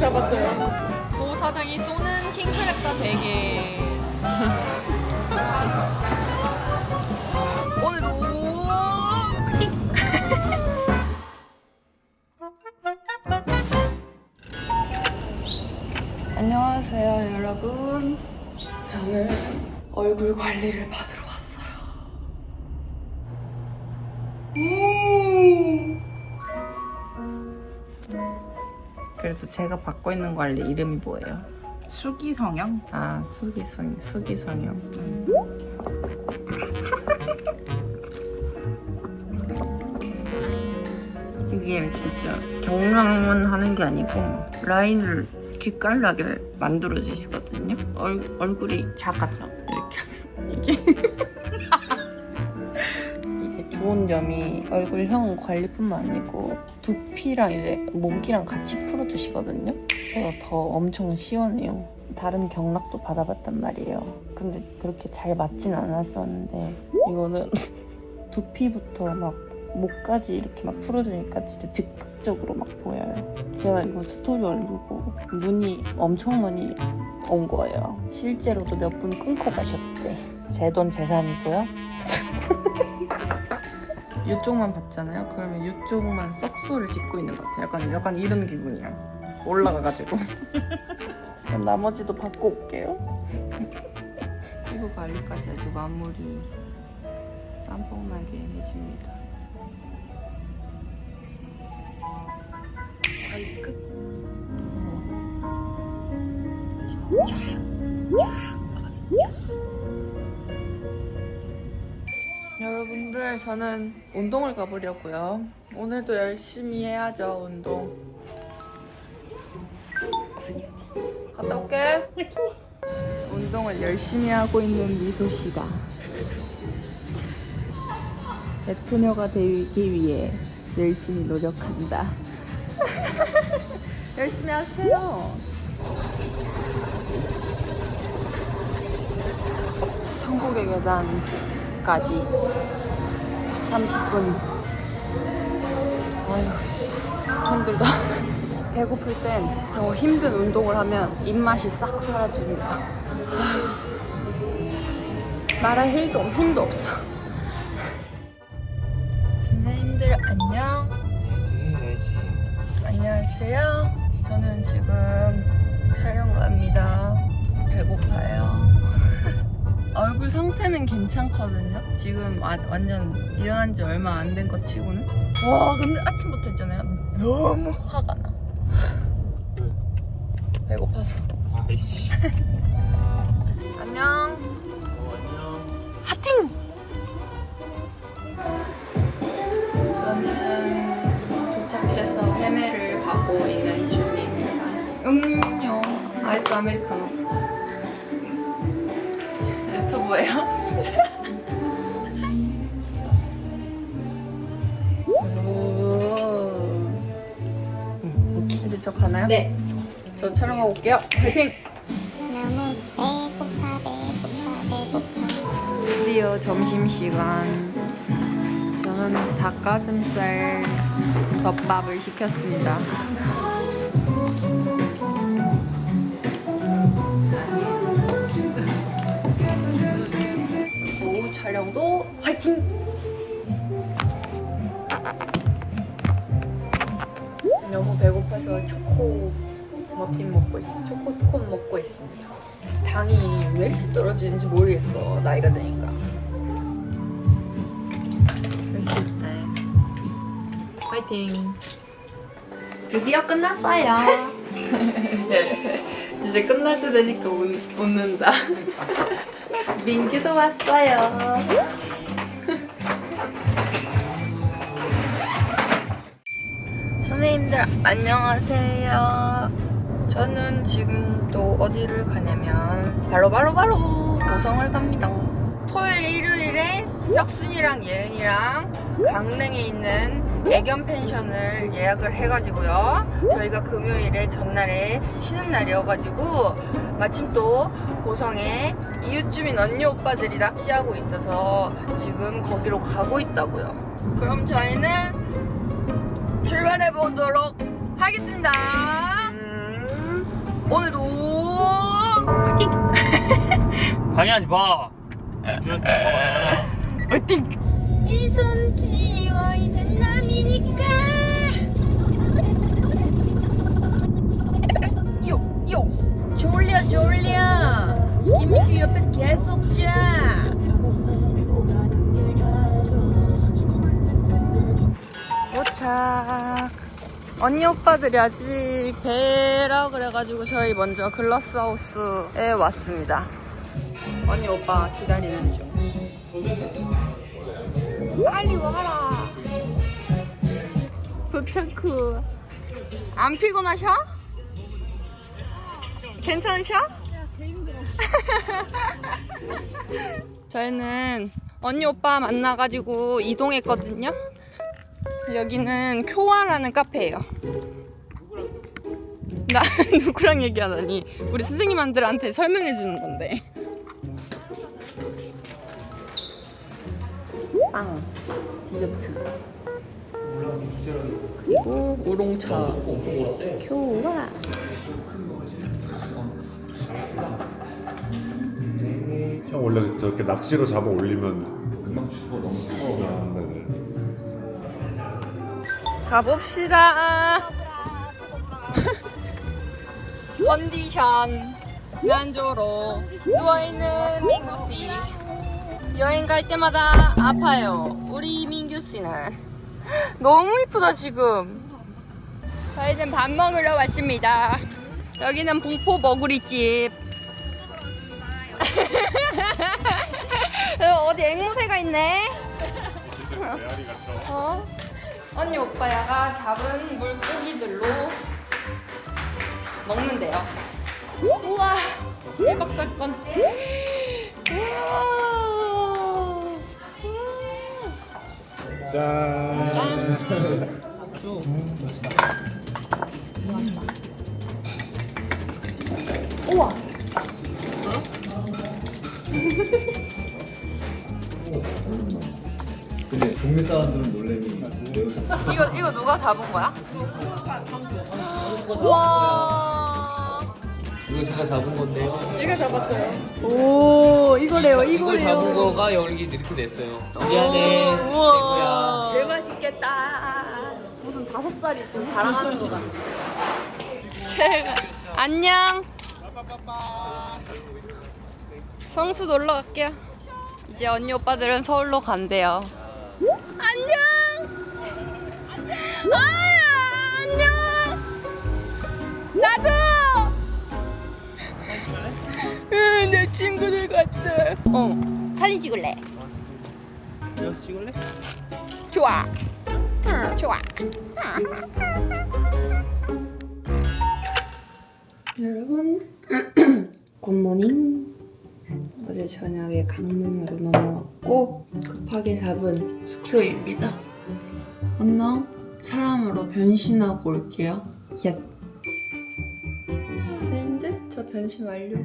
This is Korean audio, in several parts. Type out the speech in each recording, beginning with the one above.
잡았어요. 도 사장이 쏘는 킹크랩과 대게. 오늘도! 안녕하세요, 여러분. 저는 얼굴 관리를 받으러 제가 받고 있는 관리 이름이 뭐예요? 수기 성형? 아 수기 성 수기 성형. 음. 이게 진짜 경량만 하는 게 아니고 라인을 기깔나게 만들어 주시거든요. 얼, 얼굴이 작아져 이렇게 이게 이게 좋은 점이 얼굴형 관리뿐만 아니고 두피랑 이제 목이랑 같이 풀어주시거든요. 그래서 더 엄청 시원해요. 다른 경락도 받아봤단 말이에요. 근데 그렇게 잘 맞진 않았었는데 이거는 두피부터 막 목까지 이렇게 막 풀어주니까 진짜 즉각적으로 막 보여요. 제가 이거 스토리 올리고 문이 엄청 많이 온 거예요. 실제로도 몇 분 끊고 가셨대. 제 돈 재산이고요. 이쪽만 봤잖아요. 그러면 이쪽만 썩소를 짓고 있는 것 같아요. 약간, 약간 이런 기분이야. 올라가가지고. 그럼 나머지도 받고 올게요. 피부 관리까지 아주 마무리 쌈뽕나게 해줍니다. 관리 끝. 쫙, 여러분들 저는 운동을 가보려고요. 오늘도 열심히 해야죠 운동. 갔다 올게. 운동을 열심히 하고 있는 미소 씨다. 베트녀가 되기 위해 열심히 노력한다. 열심히 하세요. 천국의 계단까지 30분. 아휴, 씨. 힘들다. 배고플 땐 더 힘든 운동을 하면 입맛이 싹 사라집니다. 말할 힘도, 힘도 없어. 선생님들 안녕. 안녕하세요. 저는 지금 촬영 갑니다. 배고파요. 얼굴 상태는 괜찮거든요. 지금 와- 완전 일어난 지 얼마 안 된 것 치고는. 와, 근데 아침부터 했잖아요. 너무 화가 나. 배고파서. 아이씨. 안녕. 어, 안녕. 하팅! 저는 도착해서 헤매를 하고 있는 중입니다. 음료 아이스 아메리카노. 오. 이제 저 가나요? 네. 저 촬영하고 올게요. 화이팅! 너무 배고파 배고파 배고파 드디어 점심시간. 저는 닭가슴살 덮밥을 시켰습니다. 화이팅! 너무 배고파서 초코 머핀 먹고 있, 초코 스콘 먹고 있습니다. 당이 왜 이렇게 떨어지는지 모르겠어 나이가 드니까. 할수 있다. 파이팅. 드디어 끝났어요. 이제 끝날 때 되니까 웃, 웃는다. 민규도 왔어요. 선생님들 안녕하세요. 저는 지금 또 어디를 가냐면 바로 바로 바로 고성을 갑니다. 토요일 일요일에 혁순이랑 예은이랑 강릉에 있는 애견 펜션을 예약을 해가지고요. 저희가 금요일에 전날에 쉬는 날이어가지고 마침 또 고성에 이웃주민 언니 오빠들이 낚시하고 있어서 지금 거기로 가고 있다고요. 그럼 저희는 출발해 보도록 하겠습니다. 오늘도 파이팅! 방해하지 마. 주연 봐봐. 파이팅! 이손 치 언니 오빠들이 아직 배라 그래가지고 저희 먼저 글라스하우스에 왔습니다. 언니 오빠 기다리는 중. 빨리 와라. 도착 후. 안 피곤하셔? 괜찮으셔? 저희는 언니 오빠 만나가지고 이동했거든요. 여기는 쿄아라는 카페예요. 나 누구랑 얘기하다니 우리 선생님한테한테 설명해 주는 건데. 빵, 디저트, 그리고 우롱차, 쿄아. 형 원래 저렇게 낚시로 잡아 올리면 금방 죽어 너무 뜨거워. 가봅시다. 컨디션 난조로 누워있는 민구 씨. 여행 갈 때마다 아파요. 우리 민규 씨는 너무 이쁘다 지금. 저희는 밥 먹으러 왔습니다. 여기는 봉포 머구리집. 어디 앵무새가 있네. 어? 언니 오빠야가 잡은 물고기들로 먹는데요. 우와 대박 사건. 우와. 음. 짠. 우와. 근데 동네 사람들은 놀래미 이거 이거 누가 잡은 거야? 와. 이거 제가 잡은 건데요. 이거 잡았어요. 오 이거래요 이걸 잡은 거가 여기 이렇게 됐어요. 미안해. 우와. 친구야. 개 맛있겠다. 무슨 다섯 살이 지금 자랑하는 거 같아. 제가 안녕. 성수 놀러 갈게요. 이제 언니 오빠들은 서울로 간대요. 안녕. 아 안녕. 나도. 응, 내 친구들 같아. 어, 사진 찍을래. 이거 찍을래? 좋아. 응, 좋아. 여러분, 굿모닝. 어제 저녁에 강릉으로 넘어왔고 급하게 잡은 숙소입니다. 언능 사람으로 변신하고 올게요. 야. 선생님들, 저 변신 완료.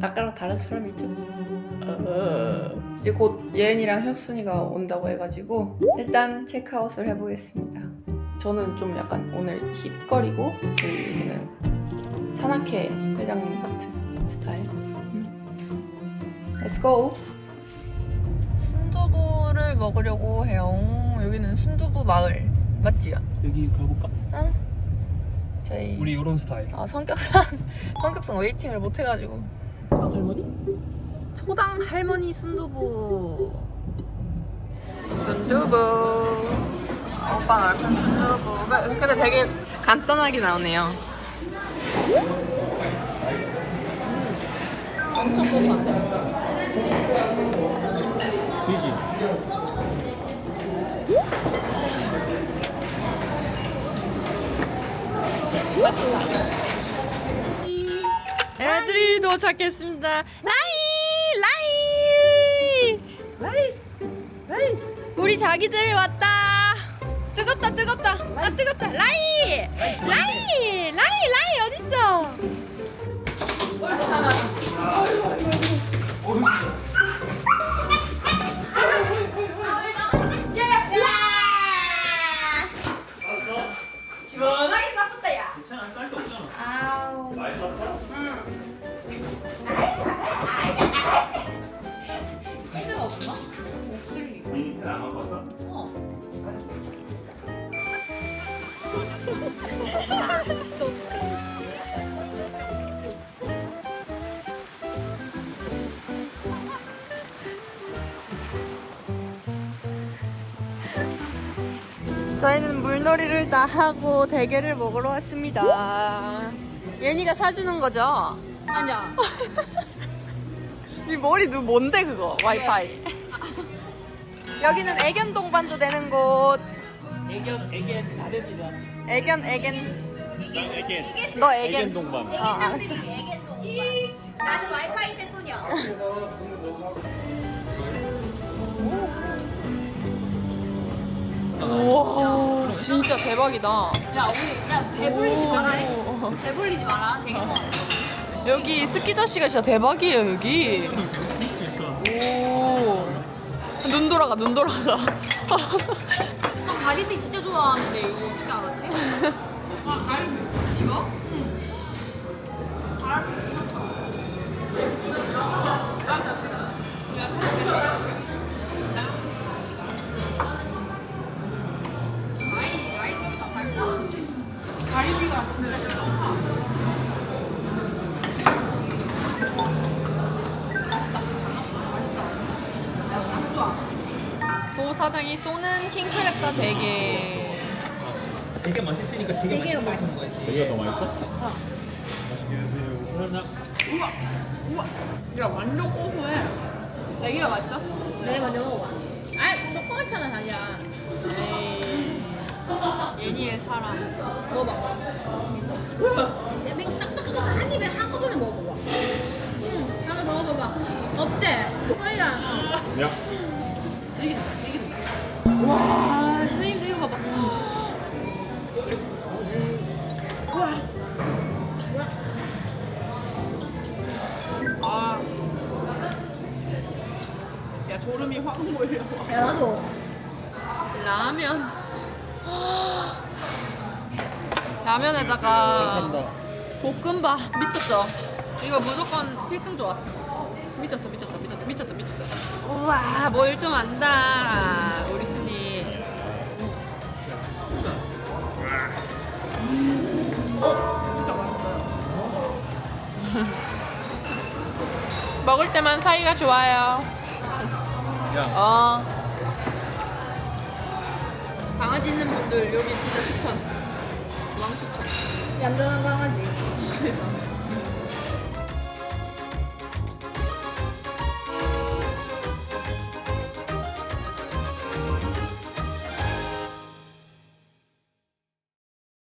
아까랑 다른 사람이죠. 이제 곧 예은이랑 혁순이가 온다고 해가지고 일단 체크아웃을 해보겠습니다. 저는 좀 약간 오늘 힙거리고 여기는 산악회 회장님 같은 스타일. 음. Let's go. 순두부를 먹으려고 해요. 여기는 순두부 마을 맞지요? 여기 가볼까? 응. 저희 우리 이런 스타일. 아 성격상 성격상 웨이팅을 못 해가지고 초당 할머니? 초당 할머니 순두부 순두부 아, 오빠 얼큰 순두부 그- 근데 되게 간단하게 나오네요 음, 엄청 고소한데? 애들이 도착했습니다. 라이! 라이! 라이 라이 우리 자기들 왔다. 뜨겁다 뜨겁다. 아 뜨겁다. 라이! 라이! 라이 라이 어딨어 저희는 물놀이를 다 하고 대게를 먹으러 왔습니다. 예니가 사주는 거죠? 아니야. 네 머리 누 뭔데 그거 와이파이. 여기는 애견 동반도 되는 곳. 애견 애견 다릅니다. 애견 애견. 애견 너 애견. 동반 어 알았어. 나는 와이파이 테토니야. 우와 진짜 대박이다. 야 우리 야 배불리지 마라. 배불리지 마라. 되게 뭐. 여기 스키더시가 진짜 대박이에요 여기. 오. 눈 돌아가 눈 돌아가. 너 가리비 진짜 좋아하는데 이거 어떻게 알았지? 아 가리비 이거? 응. 가리비 사장이 쏘는 킹크랩과 대게. 되게 맛있으니까 되게 되게가 맛있는 거지. 애기가 더 맛있어? 우와, 우와. 야, 완전 고소해. 내기가 맛있어? 내가 먼저 먹어봐. 아이, 똑같잖아, 자기야. 에이. 예니의 사랑. 먹어봐. 야, 이거 딱딱해서 한 입에 한꺼번에 먹어봐봐. 응, 한번 먹어봐봐. 어때? 소리야. 야 되게, 되게. 와, 선생님도 이거 봐봐. 우와. 아. 야 졸음이 확 몰려와. 야, 나도. 라면. 라면에다가 볶음밥 미쳤죠? 이거 무조건 필승 조합. 미쳤어, 미쳤어, 미쳤어, 미쳤어, 미쳤어. 우와, 뭘좀 안다, 먹을 때만 사이가 좋아요. 어. 강아지 있는 분들 여기 진짜 추천. 왕 추천. 얌전한 강아지.